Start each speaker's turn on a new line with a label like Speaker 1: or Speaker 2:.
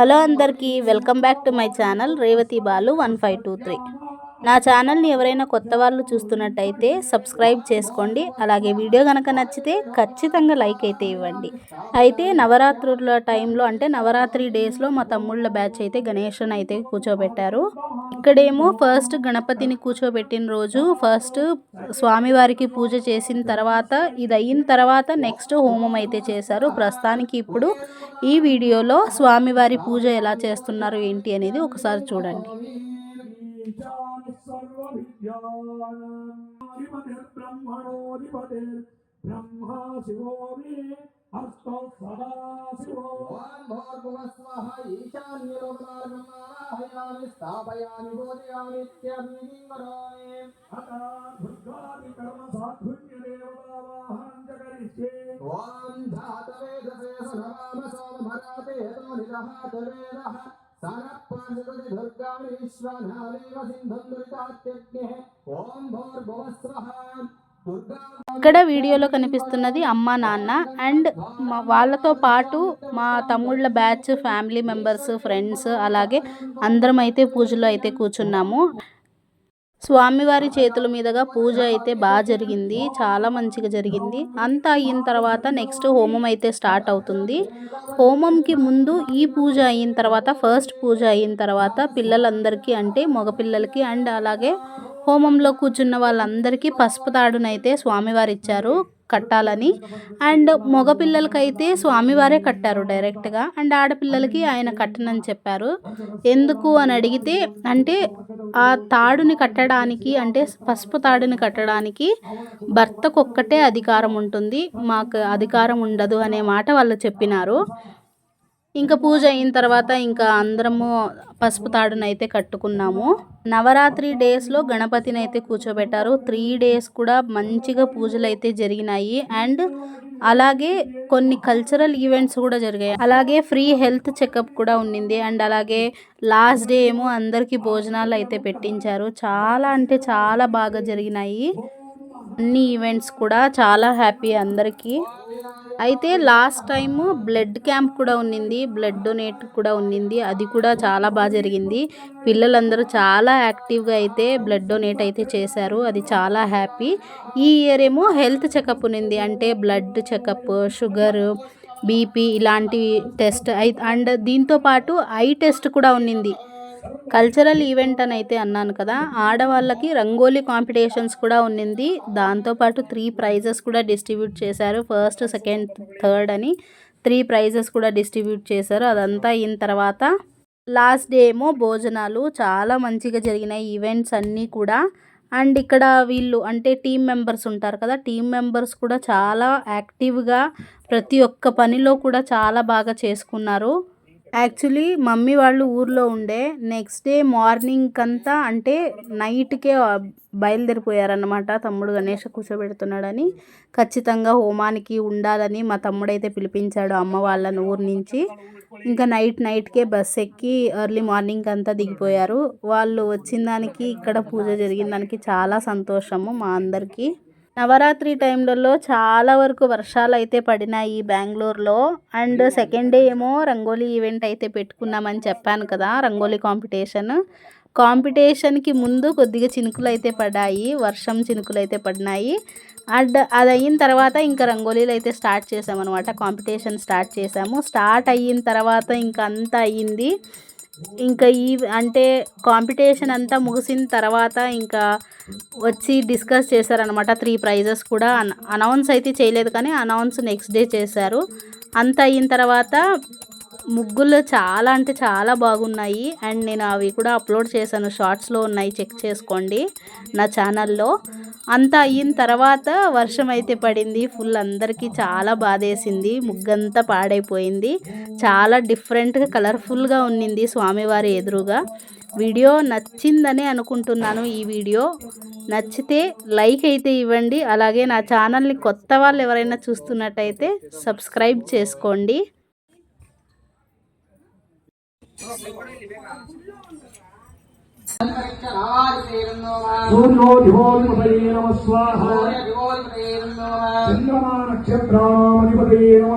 Speaker 1: Hello అందరికీ welcome back to my channel Revathi Balu one five two three. నా ఛానల్ని ఎవరైనా కొత్త వాళ్ళు చూస్తున్నట్టయితే సబ్స్క్రైబ్ చేసుకోండి. అలాగే వీడియో కనుక నచ్చితే ఖచ్చితంగా లైక్ అయితే ఇవ్వండి. అయితే నవరాత్రుల టైంలో అంటే నవరాత్రి డేస్లో మా తమ్ముళ్ళ బ్యాచ్ అయితే గణేషన్ అయితే కూర్చోబెట్టారు. ఇక్కడేమో ఫస్ట్ గణపతిని కూర్చోబెట్టిన రోజు ఫస్ట్ స్వామివారికి పూజ చేసిన తర్వాత ఇది అయిన తర్వాత నెక్స్ట్ హోమం అయితే చేశారు. ప్రస్తుతానికి ఇప్పుడు ఈ వీడియోలో స్వామివారి పూజ ఎలా చేస్తున్నారు ఏంటి అనేది ఒకసారి చూడండి.
Speaker 2: ब्रह्मा शिवो मे हस्तो सदा शिवो
Speaker 3: भूर्भुवस्वः ईशान्यलोकमार्गमाराहयामि स्थापयामि बोधयामि करोमि
Speaker 2: अता दुर्गादि कर्म साधुन्य देवतावाहनं च करिष्ये
Speaker 3: ॐ धातवेदसे सनवाम सोमभराते यतो निदहातवेदः सनःपार्श्वति दुर्गाणि विश्वनादेव सिन्धुं दुरितात्यग्निः ॐ भूर्भुवस्वः दुर्गा
Speaker 1: ఇక్కడ వీడియోలో కనిపిస్తున్నది అమ్మ నాన్న అండ్ మా వాళ్ళతో పాటు మా తమ్ముళ్ళ బ్యాచ్ ఫ్యామిలీ మెంబర్స్ ఫ్రెండ్స్ అలాగే అందరం అయితే పూజలో అయితే కూర్చున్నాము స్వామివారి చేతుల మీదుగా పూజ అయితే బాగా జరిగింది చాలా మంచిగా జరిగింది. అంతా అయిన తర్వాత నెక్స్ట్ హోమం అయితే స్టార్ట్ అవుతుంది. హోమంకి ముందు ఈ పూజ అయిన తర్వాత ఫస్ట్ పూజ అయిన తర్వాత పిల్లలందరికీ అంటే మగపిల్లలకి అండ్ అలాగే హోమంలో కూర్చున్న వాళ్ళందరికీ పసుపు తాడునైతే స్వామివారు ఇచ్చారు కట్టాలని. అండ్ మగపిల్లలకైతే స్వామివారే కట్టారు డైరెక్ట్గా. అండ్ ఆడపిల్లలకి ఆయన కట్టనని చెప్పారు. ఎందుకు అని అడిగితే అంటే ఆ తాడుని కట్టడానికి అంటే పసుపు తాడుని కట్టడానికి భర్తకు ఒక్కటే అధికారం ఉంటుంది. మాకు అధికారం ఉండదు అనే మాట వాళ్ళు చెప్పినారు. ఇంకా పూజ అయిన తర్వాత ఇంకా అందరము పసుపు తాడునైతే కట్టుకున్నాము. నవరాత్రి డేస్లో గణపతిని అయితే కూర్చోబెట్టారు. త్రీ డేస్ కూడా మంచిగా పూజలు అయితే జరిగినాయి. అండ్ అలాగే కొన్ని కల్చరల్ ఈవెంట్స్ కూడా జరిగాయి. అలాగే ఫ్రీ హెల్త్ చెకప్ కూడా ఉండింది అండ్ అలాగే లాస్ట్ డే ఏమో అందరికీ భోజనాలు అయితే పెట్టించారు. చాలా అంటే చాలా బాగా జరిగినాయి. అన్ని ఈవెంట్స్ కూడా చాలా హ్యాపీ అందరికీ. అయితే లాస్ట్ టైం బ్లడ్ క్యాంప్ కూడా ఉన్నింది బ్లడ్ డొనేట్ కూడా ఉన్నింది. అది కూడా చాలా బాగా జరిగింది. పిల్లలందరూ చాలా యాక్టివ్గా అయితే బ్లడ్ డొనేట్ అయితే చేశారు. అది చాలా హ్యాపీ. ఈ ఇయర్ ఏమో హెల్త్ చెకప్ ఉన్నింది. అంటే బ్లడ్ చెకప్ షుగర్ బీపీ ఇలాంటి టెస్ట్. అండ్ దీంతో పాటు ఐ టెస్ట్ కూడా ఉన్నింది. కల్చరల్ ఈవెంట్ అని అయితే అన్నాను కదా ఆడవాళ్ళకి రంగోలీ కాంపిటీషన్స్ కూడా ఉన్నింది. దాంతోపాటు త్రీ ప్రైజెస్ కూడా డిస్ట్రిబ్యూట్ చేశారు. ఫస్ట్ సెకండ్ థర్డ్ అని త్రీ ప్రైజెస్ కూడా డిస్ట్రిబ్యూట్ చేశారు. అదంతా అయిన తర్వాత లాస్ట్ డే ఏమో భోజనాలు చాలా మంచిగా జరిగినాయి ఈవెంట్స్ అన్నీ కూడా. అండ్ ఇక్కడ వీళ్ళు అంటే టీం మెంబర్స్ ఉంటారు కదా టీం మెంబర్స్ కూడా చాలా యాక్టివ్గా ప్రతి ఒక్క పనిలో కూడా చాలా బాగా చేసుకున్నారు. యాక్చువల్లీ మమ్మీ వాళ్ళు ఊర్లో ఉండే నెక్స్ట్ డే మార్నింగ్ అంతా అంటే నైట్కే బయలుదేరిపోయారన్నమాట. తమ్ముడు గణేష్ కూర్చోబెడుతున్నాడని ఖచ్చితంగా హోమానికి ఉండాలని మా తమ్ముడైతే పిలిపించాడు అమ్మ వాళ్ళని ఊరు నుంచి. ఇంకా నైట్ నైట్కే బస్ ఎక్కి ఎర్లీ మార్నింగ్ అంతా దిగిపోయారు. వాళ్ళు వచ్చిన దానికి ఇక్కడ పూజ జరిగిన దానికి చాలా సంతోషము మా అందరికీ. నవరాత్రి టైంలలో చాలా వరకు వర్షాలు అయితే పడినాయి బెంగళూరులో. అండ్ సెకండ్ డే ఏమో రంగోలీ ఈవెంట్ అయితే పెట్టుకున్నామని చెప్పాను కదా రంగోలీ కాంపిటీషన్ కాంపిటీషన్కి ముందు కొద్దిగా చినుకులు అయితే పడ్డాయి వర్షం చినుకులు అయితే పడినాయి. అండ్ అది అయిన తర్వాత ఇంకా రంగోలీలు అయితే స్టార్ట్ చేసామన్నమాట. కాంపిటీషన్ స్టార్ట్ చేసాము. స్టార్ట్ అయిన తర్వాత ఇంకా అంతా అయ్యింది ఇంకా ఈ అంటే కాంపిటీషన్ అంతా ముగిసిన తర్వాత ఇంకా వచ్చి డిస్కస్ చేశారనమాట త్రీ ప్రైజెస్ కూడా. అనౌన్స్ అయితే చేయలేదు కానీ అనౌన్స్ నెక్స్ట్ డే చేశారు. అంత అయిన తర్వాత ముగ్గులు చాలా అంటే చాలా బాగున్నాయి. అండ్ నేను అవి కూడా అప్లోడ్ చేశాను. షార్ట్స్లో ఉన్నాయి. చెక్ చేసుకోండి నా ఛానల్లో అంతా అయిన తర్వాత వర్షం అయితే పడింది. ఫుల్ అందరికీ చాలా బాధేసింది. ముగ్గంతా పాడైపోయింది. చాలా డిఫరెంట్గా కలర్ఫుల్గా ఉన్నింది స్వామివారి ఎదురుగా. వీడియో నచ్చిందని అనుకుంటున్నాను ఈ వీడియో. నచ్చితే లైక్ అయితే ఇవ్వండి. అలాగే నా ఛానల్ని కొత్త వాళ్ళు ఎవరైనా చూస్తున్నట్టయితే సబ్స్క్రైబ్ చేసుకోండి.
Speaker 2: సూర్యో దివోధిపతయే నమ స్వాహ. చంద్రమా నక్షత్రాధిపతయే నమ